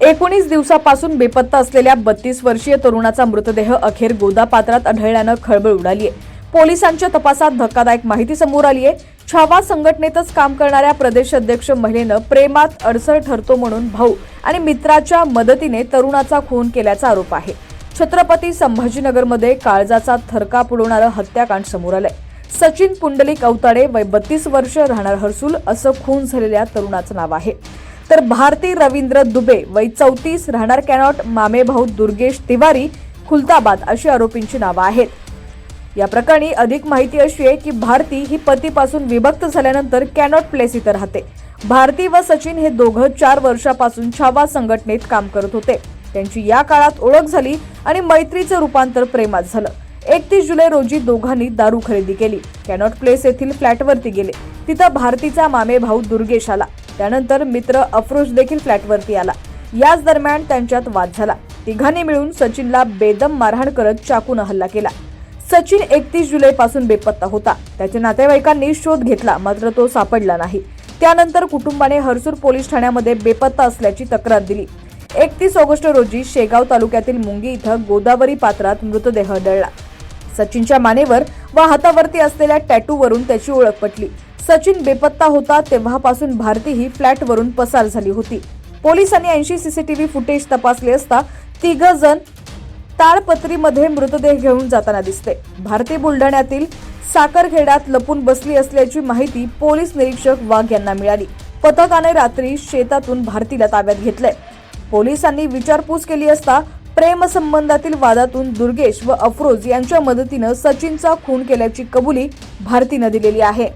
एकोणीस दिवसापासून बेपत्ता असलेल्या बत्तीस वर्षीय तरुणाचा मृतदेह अखेर गोदापात्रात आढळल्यानं खळबळ उडाली आहे पोलिसांच्या तपासात धक्कादायक माहिती समोर आली आहे छावा संघटनेतच काम करणाऱ्या प्रदेश अध्यक्ष महिलेनं प्रेमात अडसर ठरतो म्हणून भाऊ आणि मित्राच्या मदतीने तरुणाचा खून केल्याचा आरोप आहे. छत्रपती संभाजीनगरमध्ये काळजाचा थरका पुडवणारं हत्याकांड समोर आलंय. सचिन पुंडलिक अवताडे वय बत्तीस वर्ष राहणार हरसूल असं खून झालेल्या तरुणाचं नाव आहे. तर भारती रवींद्र दुबे वय चौतीस राहणार कॅनॉट मामेभाऊ दुर्गेश तिवारी खुलताबाद अशी आरोपींची नावं आहेत. या प्रकरणी अधिक माहिती अशी आहे की भारती ही पतीपासून विभक्त झाल्यानंतर कॅनॉट प्लेस इथं राहते. भारती व सचिन हे दोघं चार वर्षापासून छावा संघटनेत काम करत होते. त्यांची या काळात ओळख झाली आणि मैत्रीचं रूपांतर प्रेमात झालं. एकतीस जुलै रोजी दोघांनी दारू खरेदी केली. कॅनॉट प्लेस येथील फ्लॅटवरती गेले. तिथं भारतीचा मामे भाऊ दुर्गेश आला. त्यानंतर मित्र अफरोज देखील फ्लॅटवरती आला. याच दरम्यान त्यांच्यात वाद झाला. तिघांनी मिळून सचिनला बेदम मारहाण करत चाकून हल्ला केला. सचिन एकतीस जुलैपासून बेपत्ता होता. त्याच्या नातेवाईकांनी शोध घेतला मात्र तो सापडला नाही. त्यानंतर कुटुंबाने हरसूर पोलीस ठाण्यामध्ये बेपत्ता असल्याची तक्रार दिली. एकतीस ऑगस्ट रोजी शेगाव तालुक्यातील मुंगी इथं गोदावरी पात्रात मृतदेह आढळला. सचिनच्या मानेवर व हातावरती असलेल्या टॅटूवरून त्याची ओळख पटली. सचिन बेपत्ता होता तेव्हापासून भारती ही फ्लॅटवरून पसार झाली होती. पोलिसांनी ऐंशी सीसीटीव्ही फुटेज तपासले असता तिघ जण ताळपत्रीमध्ये मृतदेह घेऊन जाताना दिसते भारती बुलढाण्यातील साखरखेड्यात लपून बसली असल्याची माहिती पोलीस निरीक्षक वाघ यांना मिळाली. पथकाने रात्री शेतातून भारतीला ताब्यात घेतलंय. पोलिसांनी विचारपूस केली असता प्रेमसंबंधातील वादातून दुर्गेश व अफरोज यांच्या मदतीनं सचिनचा खून केल्याची कबुली भारतीनं दिलेली आहे.